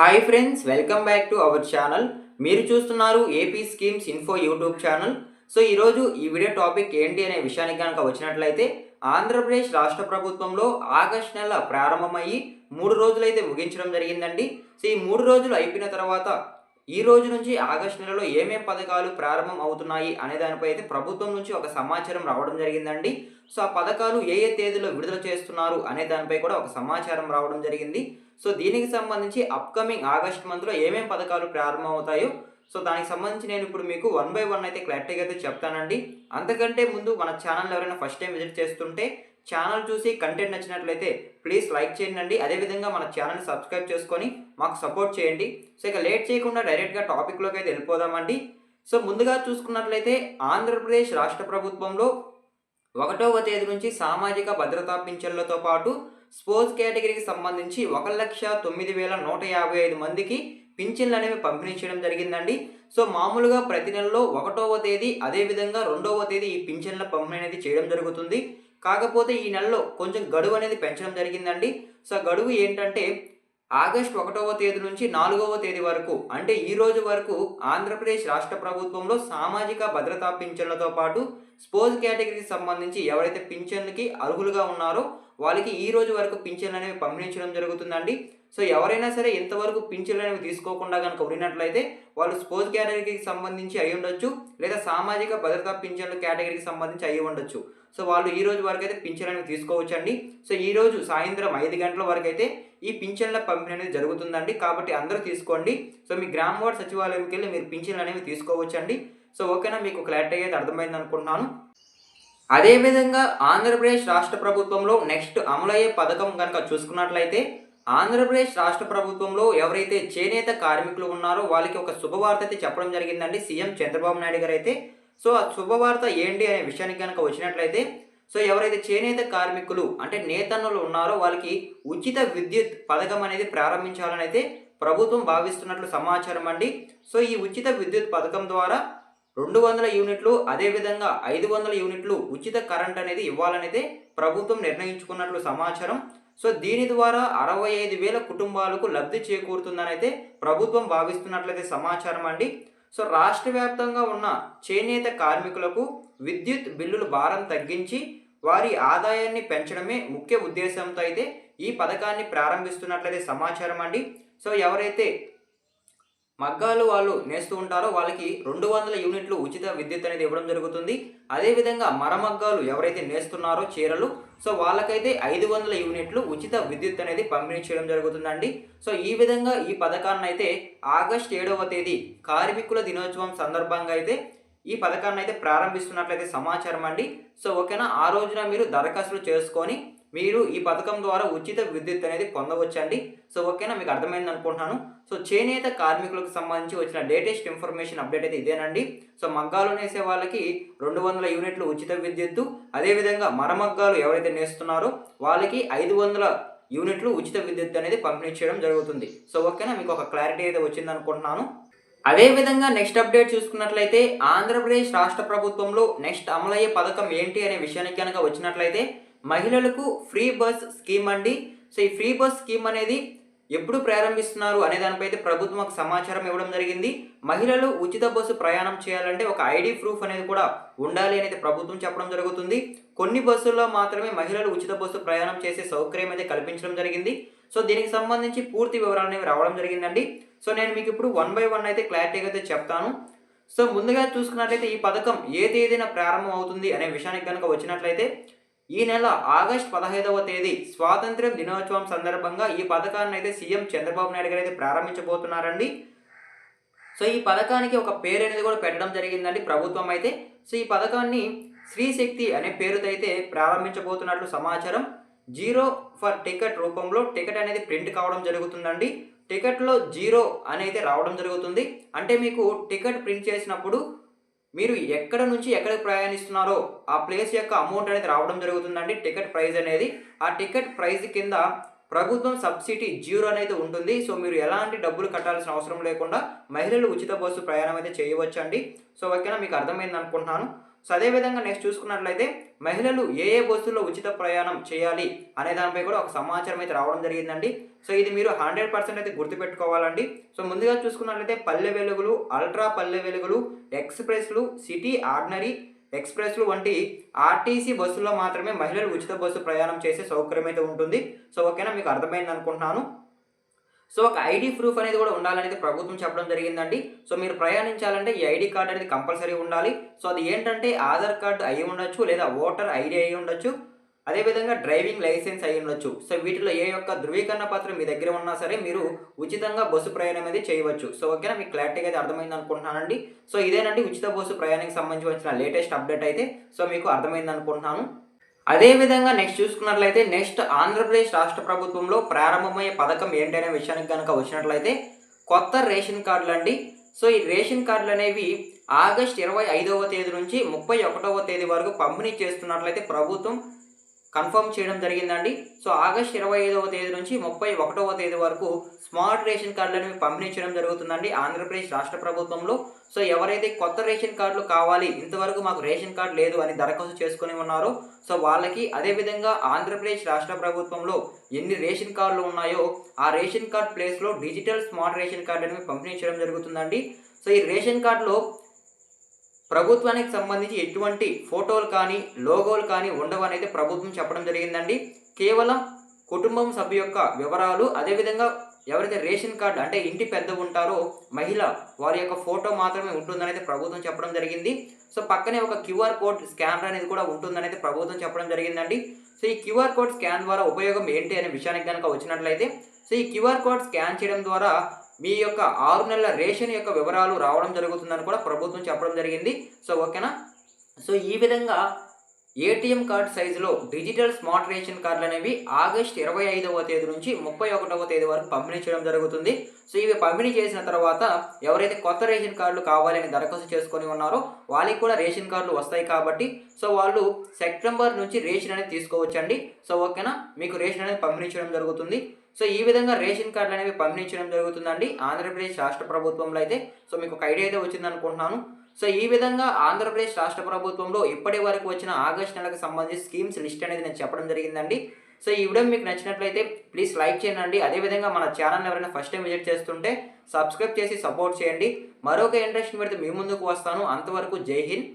Hi friends welcome back to our channel. మీరు చూస్తున్నారు AP schemes info YouTube channel. So ఈరోజు ఈ video topic ఏంటి అనే విషయానికి కనుక వచ్చినట్లయితే ఆంధ్రప్రదేశ్ రాష్ట్ర ప్రభుత్వంలో ఆగస్ట్ నెల ప్రారంభమయ్యి మూడు రోజులైతే ముగించడం జరిగిందండి. సో ఈ మూడు రోజులు అయిపోయిన తర్వాత ఈ రోజు నుంచి ఆగస్ట్ నెలలో ఏమేం పథకాలు ప్రారంభం అవుతున్నాయి అనే దానిపై అయితే ప్రభుత్వం నుంచి ఒక సమాచారం రావడం జరిగిందండి. సో ఆ పథకాలు ఏ ఏ తేదీలో విడుదల చేస్తున్నారు అనే దానిపై కూడా ఒక సమాచారం రావడం జరిగింది. సో దీనికి సంబంధించి అప్కమింగ్ ఆగస్ట్ మంత్లో ఏమేం పథకాలు ప్రారంభం అవుతాయో సో దానికి సంబంధించి నేను ఇప్పుడు మీకు వన్ బై వన్ అయితే క్లారిటీగా అయితే చెప్తానండి. అంతకంటే ముందు మన ఛానల్ ఎవరైనా ఫస్ట్ టైం విజిట్ చేస్తుంటే ఛానల్ చూసి కంటెంట్ నచ్చినట్లయితే ప్లీజ్ లైక్ చేయండి. అదేవిధంగా మన ఛానల్ని సబ్స్క్రైబ్ చేసుకొని మాకు సపోర్ట్ చేయండి. సో ఇక లేట్ చేయకుండా డైరెక్ట్గా టాపిక్లోకి అయితే వెళ్ళిపోదామండి. సో ముందుగా చూసుకున్నట్లయితే ఆంధ్రప్రదేశ్ రాష్ట్ర ప్రభుత్వంలో ఒకటవ తేదీ నుంచి సామాజిక భద్రతా పింఛన్లతో పాటు స్పోర్ట్స్ కేటగిరీకి సంబంధించి ఒక లక్ష తొమ్మిది వేల నూట యాభై ఐదు మందికి పింఛన్లు అనేవి పంపిణీ చేయడం జరిగిందండి. సో మామూలుగా ప్రతి నెలలో ఒకటవ తేదీ అదేవిధంగా రెండవ తేదీ ఈ పింఛన్ల పంపిణీ అనేది చేయడం జరుగుతుంది. కాకపోతే ఈ నెలలో కొంచెం గడువు అనేది పెంచడం జరిగిందండి. సో గడువు ఏంటంటే ఆగస్ట్ ఒకటవ తేదీ నుంచి నాలుగవ తేదీ వరకు అంటే ఈ రోజు వరకు ఆంధ్రప్రదేశ్ రాష్ట్ర ప్రభుత్వంలో సామాజిక భద్రతా పింఛన్లతో పాటు స్పోర్ట్స్ కేటగిరీకి సంబంధించి ఎవరైతే పింఛన్లకి అర్హులుగా ఉన్నారో వాళ్ళకి ఈ రోజు వరకు పింఛన్లు అనేవి పంపించడం జరుగుతుందండి. సో ఎవరైనా సరే ఇంతవరకు పింఛన్లు అనేవి తీసుకోకుండా కనుక ఉన్నట్లయితే వాళ్ళు స్పోర్ట్స్ కేటగిరీకి సంబంధించి అయి ఉండొచ్చు లేదా సామాజిక భద్రతా పింఛన్ల కేటగిరీకి సంబంధించి అయి ఉండొచ్చు సో వాళ్ళు ఈ రోజు వరకు అయితే పింఛన్ అనేది తీసుకోవచ్చండి. సో ఈ రోజు సాయంత్రం ఐదు గంటల వరకు అయితే ఈ పింఛన్ల పంపిణీ అనేది జరుగుతుందండి. కాబట్టి అందరూ తీసుకోండి. సో మీ గ్రామ వార్డ్ సచివాలయంకి వెళ్ళి మీరు పింఛన్లు అనేవి తీసుకోవచ్చండి. సో ఓకేనా? మీకు క్లారిటీ అయితే అర్థమైంది అనుకుంటున్నాను. అదేవిధంగా ఆంధ్రప్రదేశ్ రాష్ట్ర ప్రభుత్వంలో నెక్స్ట్ అమలయ్యే పథకం కనుక చూసుకున్నట్లయితే ఆంధ్రప్రదేశ్ రాష్ట్ర ప్రభుత్వంలో ఎవరైతే చేనేత కార్మికులు ఉన్నారో వాళ్ళకి ఒక శుభవార్త అయితే చెప్పడం జరిగిందండి. సీఎం చంద్రబాబు నాయుడు గారు అయితే సో ఆ శుభవార్త ఏంటి అనే విషయానికి కనుక వచ్చినట్లయితే సో ఎవరైతే చేనేత కార్మికులు అంటే నేతన్నులు ఉన్నారో వాళ్ళకి ఉచిత విద్యుత్ పథకం అనేది ప్రారంభించాలని అయితే ప్రభుత్వం భావిస్తున్నట్లు సమాచారం అండి. సో ఈ ఉచిత విద్యుత్ పథకం ద్వారా రెండు వందల యూనిట్లు అదేవిధంగా ఐదు వందల యూనిట్లు ఉచిత కరెంట్ అనేది ఇవ్వాలనైతే ప్రభుత్వం నిర్ణయించుకున్నట్లు సమాచారం. సో దీని ద్వారా అరవై ఐదు వేల కుటుంబాలకు లబ్ధి చేకూరుతుందని అయితే ప్రభుత్వం భావిస్తున్నట్లయితే సమాచారం అండి. సో రాష్ట్ర వ్యాప్తంగా ఉన్న చేనేత కార్మికులకు విద్యుత్ బిల్లుల భారం తగ్గించి వారి ఆదాయాన్ని పెంచడమే ముఖ్య ఉద్దేశంతో అయితే ఈ పథకాన్ని ప్రారంభిస్తున్నట్లయితే సమాచారం అండి. సో ఎవరైతే మగ్గాలు వాళ్ళు నేస్తూ ఉంటారో వాళ్ళకి రెండు వందల యూనిట్లు ఉచిత విద్యుత్ అనేది ఇవ్వడం జరుగుతుంది. అదేవిధంగా మరమగ్గాలు ఎవరైతే నేస్తున్నారో చీరలు సో వాళ్ళకైతే ఐదు వందల యూనిట్లు ఉచిత విద్యుత్ అనేది పంపిణీ చేయడం జరుగుతుందండి. సో ఈ విధంగా ఈ పథకాన్ని అయితే ఆగస్ట్ ఏడవ తేదీ కార్మికుల దినోత్సవం సందర్భంగా అయితే ఈ పథకాన్ని అయితే ప్రారంభిస్తున్నట్లయితే సమాచారం అండి సో ఓకేనా? ఆ రోజున మీరు దరఖాస్తులు చేసుకొని మీరు ఈ పథకం ద్వారా ఉచిత విద్యుత్ అనేది పొందవచ్చండి. సో ఓకేనా? మీకు అర్థమైంది అనుకుంటున్నాను. సో చేనేత కార్మికులకు సంబంధించి వచ్చిన లేటెస్ట్ ఇన్ఫర్మేషన్ అప్డేట్ అయితే ఇదేనండి. సో మగ్గాలు నేసే వాళ్ళకి రెండు వందల యూనిట్లు ఉచిత విద్యుత్తు. అదేవిధంగా మరమగ్గాలు ఎవరైతే నేస్తున్నారో వాళ్ళకి ఐదు వందల యూనిట్లు ఉచిత విద్యుత్ అనేది పంపిణీ చేయడం జరుగుతుంది. సో ఓకేనా? మీకు ఒక క్లారిటీ అయితే వచ్చింది అనుకుంటున్నాను. అదేవిధంగా నెక్స్ట్ అప్డేట్ చూసుకున్నట్లయితే ఆంధ్రప్రదేశ్ రాష్ట్ర ప్రభుత్వంలో నెక్స్ట్ అమలయ్యే పథకం ఏంటి అనే విషయానికి కనుక వచ్చినట్లయితే మహిళలకు ఫ్రీ బస్ స్కీమ్ అండి. సో ఈ ఫ్రీ బస్ స్కీమ్ అనేది ఎప్పుడు ప్రారంభిస్తున్నారు అనే దానిపై అయితే ప్రభుత్వం ఒక సమాచారం ఇవ్వడం జరిగింది. మహిళలు ఉచిత బస్సు ప్రయాణం చేయాలంటే ఒక ఐడి ప్రూఫ్ అనేది కూడా ఉండాలి అనేది ప్రభుత్వం చెప్పడం జరుగుతుంది. కొన్ని బస్సుల్లో మాత్రమే మహిళలు ఉచిత బస్సు ప్రయాణం చేసే సౌకర్యం అయితే కల్పించడం జరిగింది. సో దీనికి సంబంధించి పూర్తి వివరాలు అనేవి రావడం జరిగిందండి. సో నేను మీకు ఇప్పుడు వన్ బై వన్ అయితే క్లారిటీగా అయితే చెప్తాను. సో ముందుగా చూసుకున్నట్లయితే ఈ పథకం ఏ తేదీన ప్రారంభం అవుతుంది అనే విషయానికి కనుక వచ్చినట్లయితే ఈ నెల ఆగస్ట్ పదహైదవ తేదీ స్వాతంత్ర్యం దినోత్సవం సందర్భంగా ఈ పథకాన్ని అయితే సీఎం చంద్రబాబు నాయుడు గారు అయితే ప్రారంభించబోతున్నారండి. సో ఈ పథకానికి ఒక పేరు అనేది కూడా పెట్టడం జరిగిందండి ప్రభుత్వం అయితే. సో ఈ పథకాన్ని శ్రీశక్తి అనే పేరుతో అయితే ప్రారంభించబోతున్నట్లు సమాచారం. జీరో ఫర్ టికెట్ రూపంలో టికెట్ అనేది ప్రింట్ కావడం జరుగుతుందండి. టికెట్లో జీరో అనేది రావడం జరుగుతుంది. అంటే మీకు టికెట్ ప్రింట్ చేసినప్పుడు మీరు ఎక్కడ నుంచి ఎక్కడికి ప్రయాణిస్తున్నారో ఆ ప్లేస్ యొక్క అమౌంట్ అనేది రావడం జరుగుతుందండి. టికెట్ ప్రైస్ అనేది. ఆ టికెట్ ప్రైస్ కింద ప్రభుత్వం సబ్సిడీ జీరో అనేది ఉంటుంది. సో మీరు ఎలాంటి డబ్బులు కట్టాల్సిన అవసరం లేకుండా మహిళలు ఉచిత బస్సు ప్రయాణం అయితే చేయవచ్చండి. సో ఓకేనా? మీకు అర్థమైంది అనుకుంటున్నాను. సో అదేవిధంగా నెక్స్ట్ చూసుకున్నట్లయితే మహిళలు ఏ ఏ బస్సుల్లో ఉచిత ప్రయాణం చేయాలి అనే దానిపై కూడా ఒక సమాచారం అయితే రావడం జరిగిందండి. సో ఇది మీరు హండ్రెడ్ పర్సెంట్ అయితే గుర్తుపెట్టుకోవాలండి. సో ముందుగా చూసుకున్నట్లయితే పల్లె వెలుగులు అల్ట్రా పల్లె వెలుగులు ఎక్స్ప్రెస్లు సిటీ ఆర్డినరీ ఎక్స్ప్రెస్లు వంటి ఆర్టీసీ బస్సుల్లో మాత్రమే మహిళలు ఉచిత బస్సు ప్రయాణం చేసే సౌకర్యం అయితే ఉంటుంది. సో ఓకేనా? మీకు అర్థమైంది అనుకుంటున్నాను సో ఒక ఐడి ప్రూఫ్ అనేది కూడా ఉండాలనేది ప్రభుత్వం చెప్పడం జరిగిందండి. సో మీరు ప్రయాణించాలంటే ఈ ఐడి కార్డ్ అనేది కంపల్సరీ ఉండాలి. సో అది ఏంటంటే ఆధార్ కార్డు అయి ఉండొచ్చు లేదా ఓటర్ ఐడి అయి ఉండొచ్చు. అదేవిధంగా డ్రైవింగ్ లైసెన్స్ అయి ఉండొచ్చు. సో వీటిలో ఏ యొక్క ధృవీకరణ పత్రం మీ దగ్గర ఉన్నా సరే మీరు ఉచితంగా బస్సు ప్రయాణం అనేది చేయవచ్చు. సో ఓకేనా? మీకు క్లారిటీగా అయితే అర్థమైంది అనుకుంటున్నానండి. సో ఇదేనండి ఉచిత బస్సు ప్రయాణానికి సంబంధించి వచ్చిన లేటెస్ట్ అప్డేట్ అయితే. సో మీకు అర్థమైంది అనుకుంటున్నాను. అదేవిధంగా నెక్స్ట్ చూసుకున్నట్లయితే నెక్స్ట్ ఆంధ్రప్రదేశ్ రాష్ట్ర ప్రభుత్వంలో ప్రారంభమయ్యే పథకం ఏంటనే విషయానికి కనుక వచ్చినట్లయితే కొత్త రేషన్ కార్డులు అండి. సో ఈ రేషన్ కార్డులు అనేవి ఆగస్ట్ ఇరవై ఐదవ తేదీ నుంచి ముప్పై ఒకటవ తేదీ వరకు పంపిణీ చేస్తున్నట్లయితే ప్రభుత్వం కన్ఫర్మ్ చేయడం జరిగిందండి. సో ఆగస్ట్ ఇరవై ఐదవ తేదీ నుంచి ముప్పై ఒకటవ తేదీ వరకు స్మార్ట్ రేషన్ కార్డులను పంపిణీ చేయడం జరుగుతుందండి ఆంధ్రప్రదేశ్ రాష్ట్ర ప్రభుత్వంలో. సో ఎవరైతే కొత్త రేషన్ కార్డులు కావాలి ఇంతవరకు మాకు రేషన్ కార్డు లేదు అని దరఖాస్తు చేసుకుని ఉన్నారో సో వాళ్ళకి అదేవిధంగా ఆంధ్రప్రదేశ్ రాష్ట్ర ప్రభుత్వంలో ఎన్ని రేషన్ కార్డులు ఉన్నాయో ఆ రేషన్ కార్డ్ ప్లేస్లో డిజిటల్ స్మార్ట్ రేషన్ కార్డులను పంపిణీ చేయడం జరుగుతుందండి. సో ఈ రేషన్ కార్డులో ప్రభుత్వానికి సంబంధించి ఎటువంటి ఫోటోలు కానీ లోగోలు కానీ ఉండవనైతే ప్రభుత్వం చెప్పడం జరిగిందండి. కేవలం కుటుంబం సభ్యు యొక్క వివరాలు అదేవిధంగా ఎవరైతే రేషన్ కార్డు అంటే ఇంటి పెద్ద ఉంటారో మహిళ వారి యొక్క ఫోటో మాత్రమే ఉంటుందనేది ప్రభుత్వం చెప్పడం జరిగింది. సో పక్కనే ఒక క్యూఆర్ కోడ్ స్కానర్ అనేది కూడా ఉంటుందనేది ప్రభుత్వం చెప్పడం జరిగిందండి. సో ఈ క్యూఆర్ కోడ్ స్కాన్ ద్వారా ఉపయోగం ఏంటి అనే విషయానికి కనుక వచ్చినట్లయితే సో ఈ క్యూఆర్ కోడ్ స్కాన్ చేయడం ద్వారా మీ యొక్క ఆరు నెలల రేషన్ యొక్క వివరాలు రావడం జరుగుతుందని కూడా ప్రభుత్వం చెప్పడం జరిగింది. సో ఓకేనా? సో ఈ విధంగా ఏటీఎం కార్డ్ సైజులో డిజిటల్ స్మార్ట్ రేషన్ కార్డులు అనేవి ఆగస్ట్ ఇరవై ఐదవ తేదీ నుంచి ముప్పై ఒకటవ తేదీ వరకు పంపిణీ చేయడం జరుగుతుంది. సో ఇవి పంపిణీ చేసిన తర్వాత ఎవరైతే కొత్త రేషన్ కార్డులు కావాలని దరఖాస్తు చేసుకొని ఉన్నారో వాళ్ళకి కూడా రేషన్ కార్డులు వస్తాయి కాబట్టి సో వాళ్ళు సెప్టెంబర్ నుంచి రేషన్ అనేది తీసుకోవచ్చండి. సో ఓకేనా? మీకు రేషన్ అనేది పంపిణీ చేయడం జరుగుతుంది. సో ఈ విధంగా రేషన్ కార్డులు అనేవి పంపించడం జరుగుతుందండి. ఆంధ్రప్రదేశ్ రాష్ట్ర ప్రభుత్వంలో అయితే. సో మీకు ఒక ఐడియా అయితే వచ్చింది అనుకుంటున్నాను సో ఈ విధంగా ఆంధ్రప్రదేశ్ రాష్ట్ర ప్రభుత్వంలో ఇప్పటి వరకు వచ్చిన ఆగస్ట్ నెలకు సంబంధించి స్కీమ్స్ లిస్ట్ అనేది నేను చెప్పడం జరిగిందండి. సో ఈ వీడియో మీకు నచ్చినట్లయితే ప్లీజ్ లైక్ చేయండి. అదేవిధంగా మన ఛానల్ ఎవరైనా ఫస్ట్ టైం విజిట్ చేస్తుంటే సబ్స్క్రైబ్ చేసి సపోర్ట్ చేయండి. మరొక ఇంట్రెస్ట్ పెడితే మీ ముందుకు వస్తాను. అంతవరకు జై హింద్.